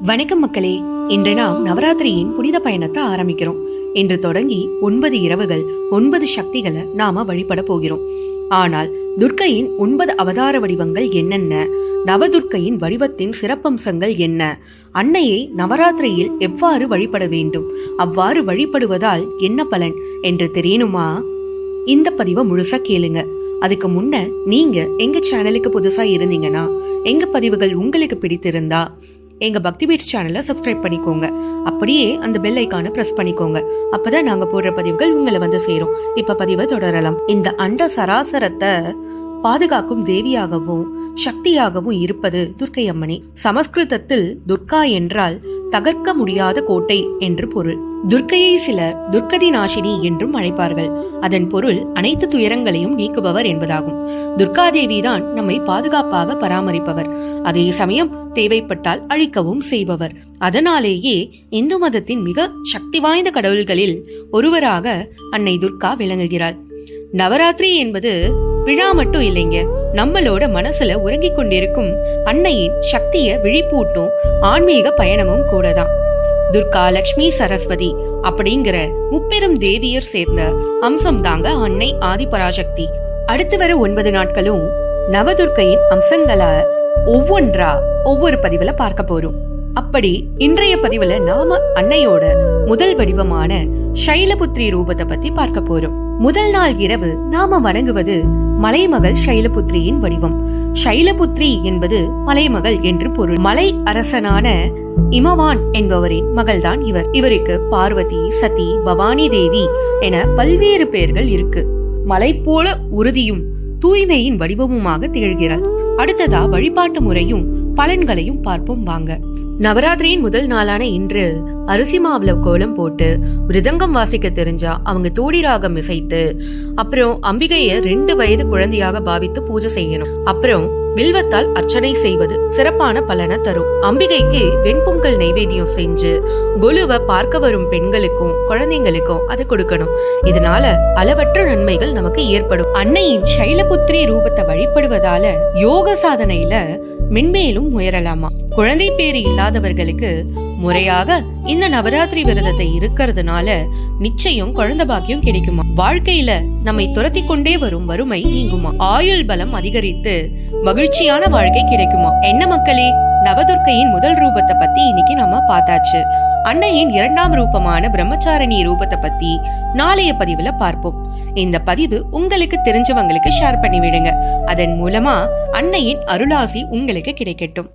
வணக்கம் மக்களே இன்று நாம் நவராத்திரியின் புனித பயணத்தை ஆரம்பிக்கிறோம். இன்று தொடங்கி ஒன்பது இரவுகள் ஒன்பது சக்திகளை நாம வழிபட போகிறோம். ஆனால் துர்க்கையின் ஒன்பது அவதார வடிவங்கள் என்னென்ன? நவதுர்க்கையின் வடிவத்தின் சிறப்பம்சங்கள் என்ன? அன்னையை நவராத்திரியில் எவ்வாறு வழிபட வேண்டும்? அவ்வாறு வழிபடுவதால் என்ன பலன் என்று தெரியணுமா? இந்த பதிவை முழுசா கேளுங்க. அதுக்கு முன்ன நீங்க எங்க சேனலுக்கு புதுசா இருந்தீங்கன்னா எங்க பதிவுகள் உங்களுக்கு பிடித்திருந்தா எங்க பக்தி பீட் சேனலை சப்ஸ்கிரைப் பண்ணிக்கோங்க. அப்படியே அந்த பெல் ஐக்கானை பிரஸ் பண்ணிக்கோங்க. அப்பதான் நாங்க போடுற பதிவுகள் உங்களை வந்து சேரும். இப்ப பதிவை தொடரலாம். இந்த அண்ட சராசரத்தை பாதுகாக்கும் தேவியாகவும் சக்தியாகவும் இருப்பது துர்க்கை அம்மனே சமஸ்கிருதத்தில் துர்கா என்றால் தகர்க்க முடியாத கோட்டை என்று பொருள். துர்க்கையை சிலர் துர்க்கதி நாசினி என்றும் அழைப்பார்கள். அதன் பொருள் அனைத்து துயரங்களையும் நீக்குபவர் என்பதாகும். துர்காதேவி தான் நம்மை பாதுகாப்பாக பராமரிப்பவர். அதே சமயம் தேவைப்பட்டால் அழிக்கவும் செய்பவர். அதனாலேயே இந்து மதத்தின் மிக சக்தி வாய்ந்த கடவுள்களில் ஒருவராக அன்னை துர்கா விளங்குகிறாள். நவராத்திரி என்பது விழா மட்டும் இல்லைங்க. நம்மளோட மனசுல உறங்கிக் கொண்டிருக்கும் அன்னையின் சக்திய விழிப்பூட்டும் ஆன்மீக பயணமும் கூட தான் துர்கா லட்சுமி சரஸ்வதி அப்படிங்கிற முப்பெரும் தேவியர் சேர்ந்த அம்சம் தாங்க அன்னை ஆதிபராசக்தி. அடுத்து வர ஒன்பது நாட்களும் நவதுர்க்கையின் அம்சங்களா ஒவ்வொன்றா ஒவ்வொரு பதிவுல பார்க்க போறோம். அப்படி இன்றைய பதிவுல நாம அன்னையோட முதல் வடிவமான சைலபுத்ரி ரூபத்தை பத்தி பார்க்க போறோம். முதல் நாள் இரவு நாம வணங்குவது மலைமகள் சைலபுத்திரியின் வடிவம். சைலபுத்ரி என்பது மலைமகள் என்று பொருள். மலை அரசனான இமவான் என்பவரின் மகள்தான் இவர். இவருக்கு பார்வதி சதி பவானி தேவி என பல்வேறு பெயர்கள் இருக்கு. மலை போல உறுதியும் தூய்மையின் வடிவமுமாக திகழ்கிறார் அடுத்ததா வழிபாட்டு முறையும் பலன்களையும் பார்ப்போம் வாங்க. நவராத்திரியின் முதல் நாளான இன்று அரிசி மாவுல கோலம் போட்டு மிருதங்கம் வாசிக்க தெரிஞ்சா அவங்க தோடி ராகம் இசைத்து அப்புறம் அம்பிகைய ரெண்டு வயது குழந்தையாக பாவித்து பூஜை செய்யணும். அப்புறம் வில்வத்தால் அர்ச்சனை செய்வது சிறப்பான பலனை தரும். அம்பிகைக்கு வெண்பொங்கல் நைவேத்தியம் செஞ்சு கொலுவை பார்க்க வரும் பெண்களுக்கும் குழந்தைங்களுக்கும் அதை கொடுக்கணும். இதனால அளவற்ற நன்மைகள் நமக்கு ஏற்படும். அன்னையின் சைலபுத்திரி ரூபத்தை வழிபடுவதால யோக சாதனையில மென்மேலும் உயரலாமா? குழந்தை பேரு இல்லாதவர்களுக்கு முறையாக இந்த நவராத்திரி விரதத்தை இருக்கிறதுனால நிச்சயம் குழந்தை பாக்கியம் கிடைக்குமா? வாழ்க்கையில நம்மை துரத்தி கொண்டே வரும் வறுமை நீங்குமா? ஆயுள் பலம் அதிகரித்து மகிழ்ச்சியான வாழ்க்கை கிடைக்குமா? என்ன மக்களே நவதுர்க்கையின் முதல் ரூபத்தை பத்தி இன்னைக்கு நம்ம பார்த்தாச்சு. அன்னையின் இரண்டாம் ரூபமான பிரம்மச்சாரணி ரூபத்தை பத்தி நாளைய பதிவுல பார்ப்போம். இந்த பதிவு உங்களுக்கு தெரிஞ்சவங்களுக்கு ஷேர் பண்ணி விடுங்க அதன் மூலமா அன்னையின் அருளாசி உங்களுக்கு கிடைக்கட்டும்.